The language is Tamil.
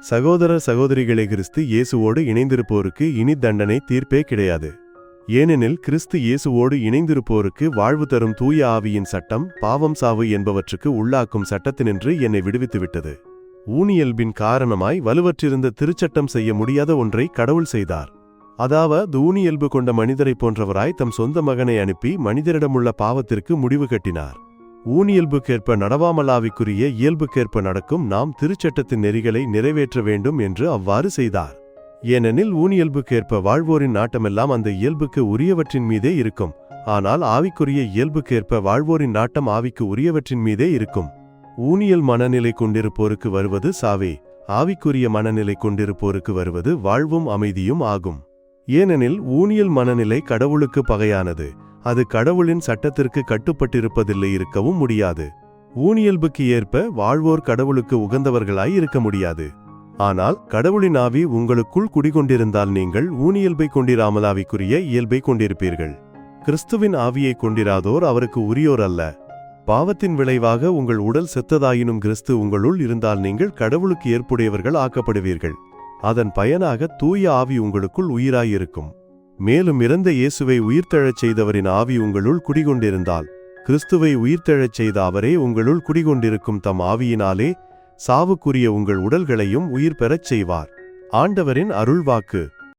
சகோதர சகோதரிகளை கிறிஸ்து இயேசுவோடு இணைந்திருப்போருக்கு இனி தண்டனை தீர்ப்பே கிடையாது. ஏனெனில் கிறிஸ்து இயேசுவோடு இணைந்திருப்போருக்கு வாழ்வு தரும் தூய ஆவியின் சட்டம் பாவம் சாவு என்பவற்றுக்கு உள்ளாக்கும் சட்டத்தினின்று என்னை விடுவித்துவிட்டது. ஊனியல்பின் காரணமாய் வலுவற்றிருந்த திருச்சட்டம் செய்ய முடியாத ஒன்றை கடவுள் செய்தார். அதாவது ஊனியல்பு கொண்ட மனிதரைப் போன்றவராய் தம் சொந்த மகனை அனுப்பி மனிதரிடமுள்ள பாவத்திற்கு முடிவு கட்டினார். ஊனியல்புக்கேற்ப நடவாமலாவிக்குரிய இயல்புக்கேற்ப நடக்கும் நாம் திருச்சட்டத்தின் நெறிகளை நிறைவேற்ற வேண்டும் என்று அவ்வாறு செய்தார். ஏனெனில் ஊனியல்புக்கேற்ப வாழ்வோரின் நாட்டமெல்லாம் அந்த இயல்புக்கு உரியவற்றின் மீதே இருக்கும். ஆனால் ஆவிக்குரிய இயல்புக்கேற்ப வாழ்வோரின் நாட்டம் ஆவிக்கு உரியவற்றின் மீதே இருக்கும். ஊனியல் மனநிலை கொண்டிருப்போருக்கு வருவது சாவே. ஆவிக்குரிய மனநிலை கொண்டிருப்போருக்கு வருவது வாழ்வும் அமைதியும் ஆகும். ஏனெனில் ஊனியல் மனநிலை கடவுளுக்கு பகையானது. அது கடவுளின் சட்டத்திற்கு கட்டுப்பட்டிருப்பதில்லை இருக்கவும் முடியாது. ஊனியல்புக்கு ஏற்ப வாழ்வோர் கடவுளுக்கு உகந்தவர்களாய் இருக்க முடியாது. ஆனால் கடவுளின் ஆவி உங்களுக்குள் குடிகொண்டிருந்தால் நீங்கள் ஊனியல்பை கொண்டிராமல் ஆவிக்குரிய இயல்பை கொண்டிருப்பீர்கள். கிறிஸ்துவின் ஆவியை கொண்டிராதோர் அவருக்கு உரியோர் அல்ல. பாவத்தின் விளைவாக உங்கள் உடல் செத்ததாயினும் கிறிஸ்து உங்களுள் இருந்தால் நீங்கள் கடவுளுக்கு ஏற்புடையவர்கள் ஆக்கப்படுவீர்கள். அதன் பயனாக தூய ஆவி உங்களுக்குள் உயிராயிருக்கும். மேலும் இறந்த இயேசுவை உயிர்த்தெழச் செய்தவரின் ஆவி உங்களுள் குடிகொண்டிருந்தால் கிறிஸ்துவை உயிர்த்தெழச் செய்த அவரே உங்களுள் குடிகொண்டிருக்கும் தம் ஆவியினாலே சாவுக்குரிய உங்கள் உடல்களையும் உயிர் பெறச் செய்வார். ஆண்டவரின் அருள்வாக்கு.